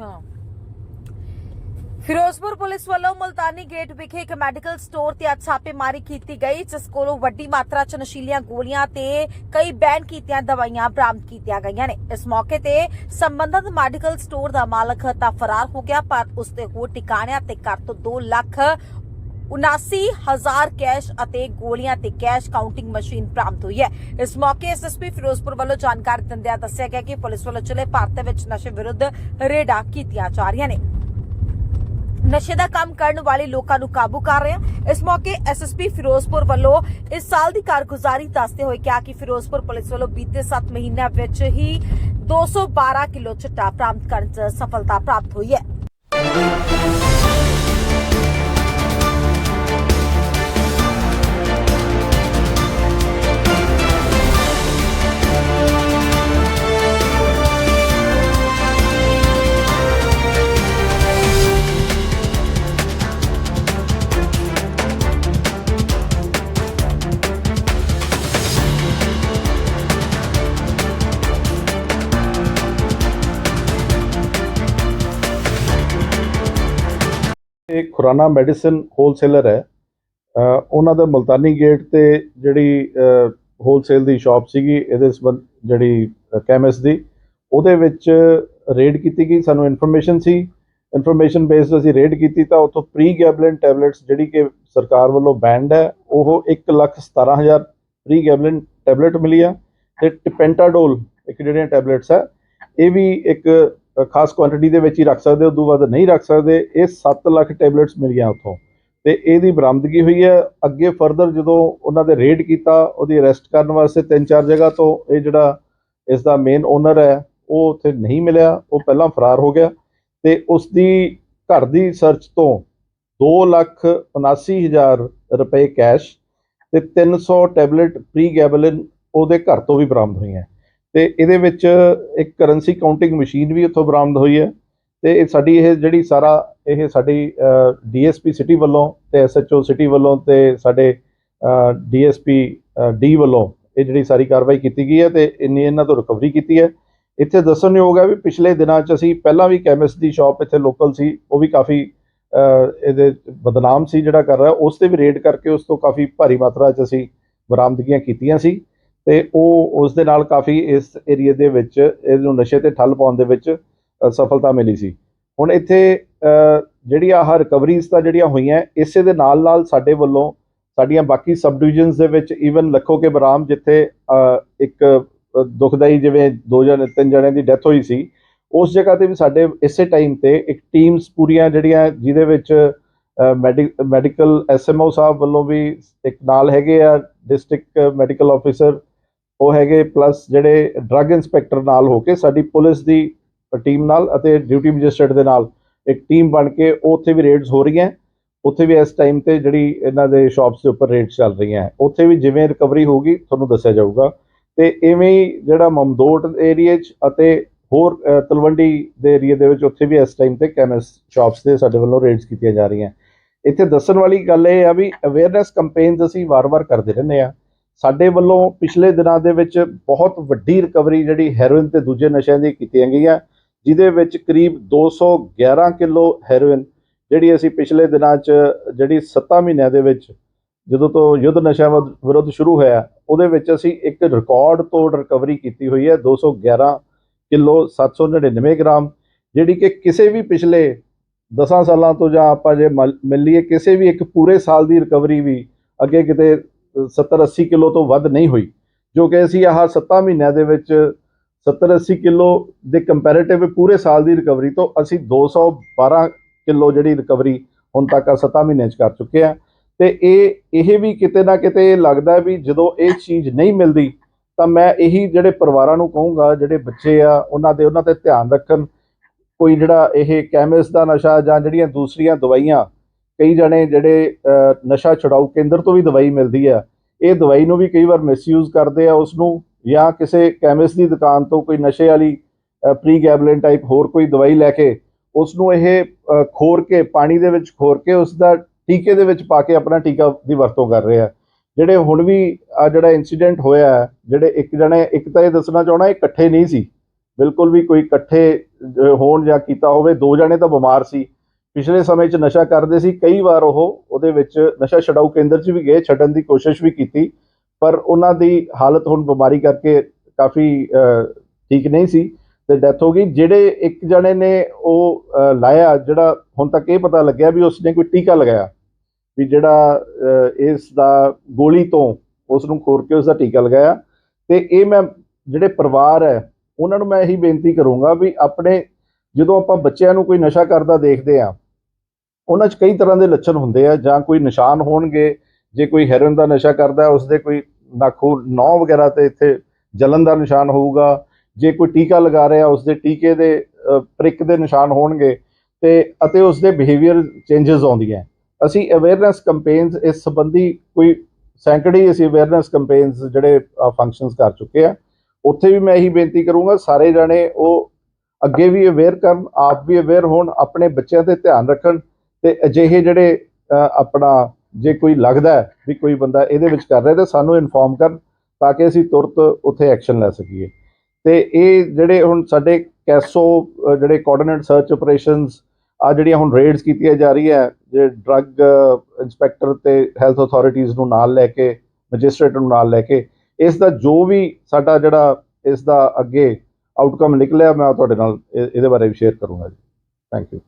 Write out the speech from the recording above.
ਹਾਂ। ਫਿਰੋਜ਼ਪੁਰ ਪੁਲਿਸ ਵੱਲੋਂ ਮੁਲਤਾਨੀ ਗੇਟ ਵਿਖੇ ਇੱਕ ਮੈਡੀਕਲ ਸਟੋਰ ਤੇ ਅੱਜ ਛਾਪੇਮਾਰੀ ਕੀਤੀ ਗਈ, ਜਿਸ ਕੋਲੋਂ ਵੱਡੀ ਮਾਤਰਾ ਚ ਨਸ਼ੀਲੀਆਂ ਗੋਲੀਆਂ ਤੇ ਕਈ ਬੈਨ ਕੀਤੀਆਂ ਦਵਾਈਆਂ ਬਰਾਮਦ ਕੀਤੀਆਂ ਗਈਆਂ ਨੇ। ਇਸ ਮੌਕੇ ਤੇ ਸੰਬੰਧਿਤ ਮੈਡੀਕਲ ਸਟੋਰ ਦਾ ਮਾਲਕ ਤਾਂ ਫਰਾਰ ਹੋ ਗਿਆ, ਪਰ ਉਸ ਦੇ ਹੋਰ ਟਿਕਾਣਿਆਂ ਤੇ ਘਰ ਤੋਂ 2 ਲੱਖ 79000 ਕੈਸ਼ ਅਤੇ ਗੋਲੀਆਂ ਤੇ ਕੈਸ਼ ਕਾਊਂਟਿੰਗ ਮਸ਼ੀਨ ਬਰਾਮਦ ਹੋਈ ਹੈ। ਇਸ ਮੌਕੇ ਐਸਐਸਪੀ ਫਿਰੋਜ਼ਪੁਰ ਵੱਲੋਂ ਜਾਣਕਾਰੀ ਦਿੰਦਿਆਂ ਦੱਸਿਆ ਗਿਆ ਕਿ ਪੁਲਿਸ ਵੱਲੋਂ ਚਲੇ ਭਾਰਤ ਵਿੱਚ ਨਸ਼ੇ ਵਿਰੁੱਧ ਰੇਡਾਂ ਕੀਤੀਆਂ ਜਾ ਰਹੀਆਂ ਨੇ। ਨਸ਼ੇ ਦਾ ਕੰਮ ਕਰਨ ਵਾਲੇ ਲੋਕਾਂ ਨੂੰ ਕਾਬੂ ਕਰ ਰਹੇ ਹਾਂ। ਇਸ ਮੌਕੇ ਐਸਐਸਪੀ ਫਿਰੋਜ਼ਪੁਰ ਵੱਲੋਂ ਇਸ ਸਾਲ ਦੀ ਕਾਰਗੁਜ਼ਾਰੀ ਦੱਸਦੇ ਹੋਏ ਕਿਹਾ ਕਿ ਫਿਰੋਜ਼ਪੁਰ ਪੁਲਿਸ ਵੱਲੋਂ ਬੀਤੇ 7 ਮਹੀਨਿਆਂ ਵਿੱਚ ਹੀ 212 ਕਿਲੋ ਚਿੱਟਾ ਪ੍ਰਾਪਤ ਕਰਨ 'ਚ ਸਫਲਤਾ ਪ੍ਰਾਪਤ ਹੋਈ ਹੈ। ਇਹ ਖੁਰਾਨਾ ਮੈਡੀਸਨ ਹੋਲਸੇਲਰ ਹੈ। ਉਹਨਾਂ ਦਾ ਮਲਤਾਨੀ ਗੇਟ ਤੇ ਜਿਹੜੀ ਹੋਲਸੇਲ ਦੀ ਸ਼ਾਪ ਸੀਗੀ, ਇਹਦੇ ਸੰਬੰਧ ਜਿਹੜੀ ਕੈਮਿਸਟ ਦੀ, ਉਹਦੇ ਵਿੱਚ ਰੇਡ ਕੀਤੀ ਗਈ। ਸਾਨੂੰ ਇਨਫੋਰਮੇਸ਼ਨ ਸੀ। ਇਨਫੋਰਮੇਸ਼ਨ ਬੇਸਡ ਅਸੀਂ ਰੇਡ ਕੀਤੀ ਤਾਂ ਉੱਥੋਂ ਪ੍ਰੀ ਗੈਬਲਿਨ ਟੈਬਲੇਟਸ ਜਿਹੜੀ ਕਿ ਸਰਕਾਰ ਵੱਲੋਂ ਬੈਂਡ ਹੈ, ਉਹ 117000 ਪ੍ਰੀ ਗੈਬਲਿਨ ਟੈਬਲੇਟ ਮਿਲੀ ਆ। ਤੇ ਟਿਪੈਂਟਾਡੋਲ ਇੱਕ ਜਿਹੜੀਆਂ ਟੈਬਲੇਟਸ ਹੈ ਇਹ ਵੀ ਇੱਕ ਖਾਸ ਕੁਆਂਟੀਟੀ ਦੇ ਵਿੱਚ ਹੀ ਰੱਖ ਸਕਦੇ, ਉਦੋਂ ਬਾਅਦ ਨਹੀਂ ਰੱਖ ਸਕਦੇ, ਇਹ 7 ਲੱਖ ਟੈਬਲੇਟਸ ਮਿਲੀਆਂ ਉੱਥੋਂ। ਤੇ ਇਹਦੀ ਬਰਾਮਦਗੀ ਹੋਈ ਹੈ। ਅੱਗੇ ਫਰਦਰ ਜਦੋਂ ਉਹਨਾਂ ਦੇ ਰੇਡ ਕੀਤਾ, ਉਹਦੀ ਅਰੈਸਟ ਕਰਨ ਵਾਸਤੇ ਤਿੰਨ ਚਾਰ ਜਗ੍ਹਾ ਤੋਂ ਇਹ ਜਿਹੜਾ ਇਸ ਦਾ ਮੇਨ ਓਨਰ ਹੈ, ਉਹ ਉੱਥੇ ਨਹੀਂ ਮਿਲਿਆ। ਉਹ ਪਹਿਲਾਂ ਫਰਾਰ ਹੋ ਗਿਆ। ਤੇ ਉਸ ਦੀ ਘਰ ਦੀ ਸਰਚ ਤੋਂ 279000 ਰੁਪਏ ਕੈਸ਼ ਤੇ 300 ਟੈਬਲੇਟ ਪ੍ਰੀ ਗੈਬਲਿਨ ਉਹਦੇ ਘਰ ਤੋਂ ਵੀ ਬਰਾਮਦ ਹੋਈਆਂ। ਤੇ ਇਹਦੇ ਵਿੱਚ ਇੱਕ ਕਰੰਸੀ ਕਾਊਂਟਿੰਗ ਮਸ਼ੀਨ ਵੀ ਉੱਥੋਂ ਬਰਾਮਦ ਹੋਈ ਹੈ ਤੇ ਇਹ ਸਾਡੀ ਇਹ ਜਿਹੜੀ ਸਾਰਾ ਇਹ ਸਾਡੀ ਡੀਐਸਪੀ ਸਿਟੀ ਵੱਲੋਂ ਤੇ ਐਸਐਚਓ ਸਿਟੀ ਵੱਲੋਂ ਤੇ ਸਾਡੇ ਡੀਐਸਪੀ ਡੀ ਵੱਲੋਂ ਇਹ ਜਿਹੜੀ ਸਾਰੀ ਕਾਰਵਾਈ ਕੀਤੀ ਗਈ ਹੈ ਤੇ ਇੰਨੀ ਇਹਨਾਂ ਤੋਂ ਰਿਕਵਰੀ ਕੀਤੀ ਹੈ। ਇੱਥੇ ਦੱਸਣਯੋਗ ਹੈ ਵੀ ਪਿਛਲੇ ਦਿਨਾਂ 'ਚ ਅਸੀਂ ਪਹਿਲਾਂ ਵੀ ਕੈਮਿਸਟ ਦੀ ਸ਼ਾਪ ਇੱਥੇ ਲੋਕਲ ਸੀ, ਉਹ ਵੀ ਕਾਫੀ ਇਹਦੇ ਬਦਨਾਮ ਸੀ ਜਿਹੜਾ ਕਰ ਰਿਹਾ, ਉਸ ਤੇ ਵੀ ਰੇਡ ਕਰਕੇ ਉਸ ਤੋਂ ਕਾਫੀ ਭਾਰੀ ਮਾਤਰਾ 'ਚ ਅਸੀਂ ਬਰਾਮਦਗੀਆਂ ਕੀਤੀਆਂ ਸੀ। ਤੇ ਉਹ ਉਸ ਦੇ ਨਾਲ ਕਾਫੀ ਇਸ ਏਰੀਆ ਦੇ ਵਿੱਚ ਇਹਨੂੰ ਨਸ਼ੇ ਤੇ ਠੱਲ ਪਾਉਣ ਦੇ ਵਿੱਚ ਸਫਲਤਾ ਮਿਲੀ ਸੀ। ਹੁਣ ਇੱਥੇ ਅ, ਜਿਹੜੀ ਆਹ ਰਿਕਵਰੀਜ਼ ਤਾਂ ਜਿਹੜੀਆਂ ਹੋਈਆਂ ਇਸੇ ਦੇ ਨਾਲ ਨਾਲ ਸਾਡੇ ਵੱਲੋਂ ਸਾਡੀਆਂ ਬਾਕੀ ਸਬ ਡਿਵੀਜ਼ਨਸ ਦੇ ਵਿੱਚ ਈਵਨ ਲੱਖੋ ਕੇ ਬਰਾਮ ਜਿੱਥੇ ਇੱਕ ਅ, ਦੁਖਦਾਈ ਜਿਵੇਂ ਦੋ ਜਣੇ ਤਿੰਨ ਜਣਿਆਂ ਦੀ ਡੈਥ ਹੋਈ ਸੀ ਉਸ ਜਗ੍ਹਾ ਤੇ ਵੀ ਸਾਡੇ ਇਸੇ ਟਾਈਮ ਤੇ ਇੱਕ ਟੀਮਸ ਪੂਰੀਆਂ ਜਿਹੜੀਆਂ ਜਿਹਦੇ ਵਿੱਚ ਮੈਡੀਕਲ ਐਸਐਮਓ ਸਾਹਿਬ ਵੱਲੋਂ ਵੀ ਇੱਕ ਨਾਲ ਹੈਗੇ ਆ ਡਿਸਟ੍ਰਿਕਟ ਮੈਡੀਕਲ ਆਫੀਸਰ ਉਹ ਹੈਗੇ ਪਲੱਸ ਜਿਹੜੇ ਡਰੱਗ ਇਨਸਪੈਕਟਰ ਨਾਲ ਹੋ ਕੇ ਸਾਡੀ ਪੁਲਿਸ ਦੀ ਟੀਮ ਨਾਲ ਅਤੇ ਡਿਊਟੀ ਮੈਜਿਸਟਰੇਟ ਦੇ ਨਾਲ ਇੱਕ ਟੀਮ ਬਣ ਕੇ ਉਹ ਉੱਥੇ ਵੀ ਰੇਡਸ ਹੋ ਰਹੀਆਂ। ਉੱਥੇ ਵੀ ਇਸ ਟਾਈਮ ਤੇ ਜਿਹੜੀ ਇਹਨਾਂ ਦੇ ਸ਼ਾਪਸ ਦੇ ਉੱਪਰ ਰੇਡਸ ਚੱਲ ਰਹੀਆਂ ਹੈ। ਉੱਥੇ ਵੀ ਜਿਵੇਂ ਰਿਕਵਰੀ ਹੋਊਗੀ, ਤੁਹਾਨੂੰ ਦੱਸਿਆ ਜਾਊਗਾ। ਤੇ ਇਵੇਂ ਹੀ ਜਿਹੜਾ ਮਮਦੋਟ ਏਰੀਆ 'ਚ ਅਤੇ ਹੋਰ ਤਲਵੰਡੀ ਦੇ ਏਰੀਆ ਦੇ ਵਿੱਚ ਉੱਥੇ ਵੀ ਇਸ ਟਾਈਮ ਤੇ ਕੈਮਿਸਟ ਸ਼ਾਪਸ ਦੇ ਸਾਡੇ ਵੱਲੋਂ ਰੇਡਸ ਕੀਤੀਆਂ ਜਾ ਰਹੀਆਂ। ਇੱਥੇ ਦੱਸਣ ਵਾਲੀ ਗੱਲ ਇਹ ਆ ਵੀ ਅਵੇਅਰਨੈਸ ਕੈਂਪੇਨਸ ਅਸੀਂ ਵਾਰ-ਵਾਰ ਕਰਦੇ ਰਹਿੰਦੇ ਆ ਸਾਡੇ ਵੱਲੋਂ ਪਿਛਲੇ ਦਿਨਾਂ ਦੇ ਵਿੱਚ ਬਹੁਤ ਵੱਡੀ ਰਿਕਵਰੀ ਜਿਹੜੀ ਹੈਰੋਇਨ ਤੇ ਦੂਜੇ ਨਸ਼ਿਆਂ ਦੀ ਕੀਤੀਆਂ ਗਈਆਂ ਜਿਹਦੇ ਵਿੱਚ ਕਰੀਬ 211 ਕਿਲੋ ਹੈਰੋਇਨ ਜਿਹੜੀ ਅਸੀਂ ਪਿਛਲੇ ਦਿਨਾਂ 'ਚ ਜਿਹੜੀ 7 ਮਹੀਨਿਆਂ ਦੇ ਵਿੱਚ ਜਦੋਂ ਤੋਂ ਯੁੱਧ ਨਸ਼ਾ ਵਿਰੁੱਧ- ਵਿਰੁੱਧ ਸ਼ੁਰੂ ਹੋਇਆ, ਉਹਦੇ ਵਿੱਚ ਅਸੀਂ ਇੱਕ ਰਿਕਾਰਡ ਤੋੜ ਰਿਕਵਰੀ ਕੀਤੀ ਹੋਈ ਹੈ 211 ਕਿਲੋ 799 ਗ੍ਰਾਮ, ਜਿਹੜੀ ਕਿ ਕਿਸੇ ਵੀ ਪਿਛਲੇ 10 ਸਾਲਾਂ ਤੋਂ ਜਾਂ ਆਪਾਂ ਜੇ ਮਲ- ਮਿਲ ਕਿਸੇ ਵੀ ਇੱਕ ਪੂਰੇ ਸਾਲ ਦੀ ਰਿਕਵਰੀ ਵੀ ਅੱਗੇ ਕਿਤੇ 70 80 ਕਿਲੋ ਤੋਂ ਵੱਧ ਨਹੀਂ ਹੋਈ, ਜੋ ਕਿ ਅਸੀਂ ਆਹ 7 ਮਹੀਨਿਆਂ ਦੇ ਵਿੱਚ 70 80 ਕਿਲੋ ਦੇ ਕੰਪੈਰੀਟਿਵ ਪੂਰੇ ਸਾਲ ਦੀ ਰਿਕਵਰੀ ਤੋਂ ਅਸੀਂ 212 ਕਿਲੋ ਜਿਹੜੀ ਰਿਕਵਰੀ ਹੁਣ ਤੱਕ 7 ਮਹੀਨਿਆਂ 'ਚ ਕਰ ਚੁੱਕੇ ਆ ਤੇ ਇਹ ਇਹ ਵੀ ਕਿਤੇ ਨਾ ਕਿਤੇ ਲੱਗਦਾ ਵੀ ਜਦੋਂ ਇਹ ਚੀਜ਼ ਨਹੀਂ ਮਿਲਦੀ, ਤਾਂ ਮੈਂ ਇਹੀ ਜਿਹੜੇ ਪਰਿਵਾਰਾਂ ਨੂੰ ਕਹੂੰਗਾ, ਜਿਹੜੇ ਬੱਚੇ ਆ, ਉਹਨਾਂ ਦੇ, ਉਹਨਾਂ ਤੇ ਧਿਆਨ ਰੱਖਣ। ਕੋਈ ਜਿਹੜਾ ਇਹ ਕੈਮਿਸਟ ਦਾ ਨਸ਼ਾ ਜਾਂ ਜਿਹੜੀਆਂ ਦੂਸਰੀਆਂ ਦਵਾਈਆਂ ਕਈ ਜਣੇ ਜਿਹੜੇ ਨਸ਼ਾ ਛੁਡਾਊ ਕੇਂਦਰ ਤੋਂ ਵੀ ਦਵਾਈ ਮਿਲਦੀ ਆ, ਇਹ ਦਵਾਈ ਨੂੰ ਵੀ ਕਈ ਵਾਰ ਮਿਸਯੂਜ਼ ਕਰਦੇ ਆ ਉਸ ਨੂੰ ਜਾਂ ਕਿਸੇ ਕੈਮਿਸਟ ਦੀ ਦੁਕਾਨ ਤੋਂ ਕੋਈ ਨਸ਼ੇ ਵਾਲੀ ਪ੍ਰੀ ਗੈਬਲਿਨ ਟਾਈਪ ਹੋਰ ਕੋਈ ਦਵਾਈ ਲੈ ਕੇ ਉਸ ਨੂੰ ਇਹ ਖੋਰ ਕੇ, ਪਾਣੀ ਦੇ ਵਿੱਚ ਖੋਰ ਕੇ ਉਸ ਦਾ ਟੀਕੇ ਦੇ ਵਿੱਚ ਪਾ ਕੇ ਆਪਣਾ ਟੀਕਾ ਦੀ ਵਰਤੋਂ ਕਰ ਰਹੇ। ਆ ਜਿਹੜੇ ਹੁਣ ਵੀ ਆ ਜਿਹੜਾ ਇਨਸੀਡੈਂਟ ਹੋਇਆ ਜਿਹੜੇ ਇੱਕ ਜਣੇ, ਇੱਕ ਤਾਂ ਇਹ ਦੱਸਣਾ ਚਾਹਣਾ ਇਹ ਇਕੱਠੇ ਨਹੀਂ ਸੀ। ਬਿਲਕੁਲ ਵੀ ਕੋਈ ਇਕੱਠੇ ਹੋਣ ਜਾਂ ਕੀਤਾ ਹੋਵੇ, ਦੋ ਜਣੇ ਤਾਂ ਬਿਮਾਰ ਸੀ। ਪਿਛਲੇ ਸਮੇਂ 'ਚ ਨਸ਼ਾ ਕਰਦੇ ਸੀ, ਕਈ ਵਾਰ ਉਹ ਉਹਦੇ ਵਿੱਚ ਨਸ਼ਾ ਛਡਾਊ ਕੇਂਦਰ 'ਚ ਵੀ ਗਏ, ਛੱਡਣ ਦੀ ਕੋਸ਼ਿਸ਼ ਵੀ ਕੀਤੀ, ਪਰ ਉਹਨਾਂ ਦੀ ਹਾਲਤ ਹੁਣ ਬਿਮਾਰੀ ਕਰਕੇ ਕਾਫੀ ਠੀਕ ਨਹੀਂ ਸੀ ਤੇ ਡੈਥ ਹੋ ਗਈ। ਜਿਹੜੇ ਇੱਕ ਜਣੇ ਨੇ ਉਹ ਲਾਇਆ, ਜਿਹੜਾ ਹੁਣ ਤੱਕ ਇਹ ਪਤਾ ਲੱਗਿਆ ਵੀ ਉਸਨੇ ਕੋਈ ਟੀਕਾ ਲਗਾਇਆ, ਵੀ ਜਿਹੜਾ ਇਸ ਦਾ ਗੋਲੀ ਤੋਂ ਉਸ ਨੂੰ ਖੋਰ ਕੇ ਉਸ ਦਾ ਟੀਕਾ ਲਗਾਇਆ। ਤੇ ਇਹ ਮੈਂ, ਜਿਹੜੇ ਪਰਿਵਾਰ ਹੈ, ਉਹਨਾਂ ਨੂੰ ਮੈਂ ਇਹੀ ਬੇਨਤੀ ਕਰੂੰਗਾ ਵੀ ਆਪਣੇ ਜਦੋਂ ਆਪਾਂ ਬੱਚਿਆਂ ਨੂੰ ਕੋਈ ਨਸ਼ਾ ਕਰਦਾ ਦੇਖਦੇ ਆ ਉਹਨਾਂ 'ਚ ਕਈ ਤਰ੍ਹਾਂ ਦੇ ਲੱਛਣ ਹੁੰਦੇ ਆ ਜਾਂ ਕੋਈ ਨਿਸ਼ਾਨ ਹੋਣਗੇ ਜੇ ਕੋਈ ਹੈਰੋਇਨ ਦਾ ਨਸ਼ਾ ਕਰਦਾ ਹੈ, ਉਸਦੇ ਕੋਈ ਨਾਖੂ ਨੌ ਵਗੈਰਾ ਤੇ ਇੱਥੇ ਜਲਨ ਦਾ ਨਿਸ਼ਾਨ ਹੋਊਗਾ ਜੇ ਕੋਈ ਟੀਕਾ ਲਗਾ ਰਿਹਾ ਉਸਦੇ ਟੀਕੇ ਦੇ ਪ੍ਰਿਕ ਦੇ ਨਿਸ਼ਾਨ ਹੋਣਗੇ ਤੇ ਅਤੇ ਉਸਦੇ ਬਿਹੇਵੀਅਰ ਚੇਂਜਸ ਆਉਂਦੀਆਂ। ਅਸੀਂ ਅਵੇਅਰਨੈਸ ਕੈਂਪੇਨਸ ਇਸ ਸੰਬੰਧੀ ਕੋਈ ਸੈਂਕੜੇ ਅਸੀਂ ਅਵੇਅਰਨੈਸ ਕੈਂਪੇਨਸ ਜਿਹੜੇ ਫੰਕਸ਼ਨਸ ਕਰ ਚੁੱਕੇ ਆ ਉੱਥੇ ਵੀ ਮੈਂ ਇਹੀ ਬੇਨਤੀ ਕਰੂੰਗਾ ਸਾਰੇ ਜਣੇ ਉਹ ਅੱਗੇ ਵੀ ਅਵੇਅਰ ਕਰਨ ਆਪ ਵੀ ਅਵੇਅਰ ਹੋਣ ਆਪਣੇ ਬੱਚਿਆਂ ਤੇ ਧਿਆਨ ਰੱਖਣ ਤੇ ਅਜਿਹੇ ਜਿਹੜੇ ਆਪਣਾ ਜੇ ਕੋਈ ਲੱਗਦਾ ਵੀ ਕੋਈ ਬੰਦਾ ਇਹਦੇ ਵਿੱਚ ਕਰ ਰਿਹਾ ਤਾਂ ਸਾਨੂੰ ਇਨਫੋਰਮ ਕਰਨ ਤਾਂ ਕਿ ਅਸੀਂ ਤੁਰਤ ਉੱਥੇ ਐਕਸ਼ਨ ਲੈ ਸਕੀਏ। ਤੇ ਇਹ ਜਿਹੜੇ ਹੁਣ ਸਾਡੇ ਕੈਸੋ ਜਿਹੜੇ ਕੋਆਰਡੀਨੇਟ ਸਰਚ ਆਪਰੇਸ਼ਨਸ ਆ ਜਿਹੜੀਆਂ ਹੁਣ ਰੇਡਸ ਕੀਤੀਆਂ ਜਾ ਰਹੀ ਹੈ, ਜੇ ਡਰੱਗ ਇਨਸਪੈਕਟਰ ਤੇ ਹੈਲਥ ਅਥਾਰਟੀਆਂ ਨੂੰ ਨਾਲ ਲੈ ਕੇ ਮੈਜਿਸਟ੍ਰੇਟ ਨੂੰ ਨਾਲ ਲੈ ਕੇ, ਇਸ ਦਾ ਜੋ ਵੀ ਸਾਡਾ ਜਿਹੜਾ ਇਸ ਦਾ ਅੱਗੇ ਆਊਟਕਮ ਨਿਕਲਿਆ, ਮੈਂ ਤੁਹਾਡੇ ਨਾਲ ਇਹਦੇ ਬਾਰੇ ਵੀ ਸ਼ੇਅਰ ਕਰੂੰਗਾ ਜੀ। Thank you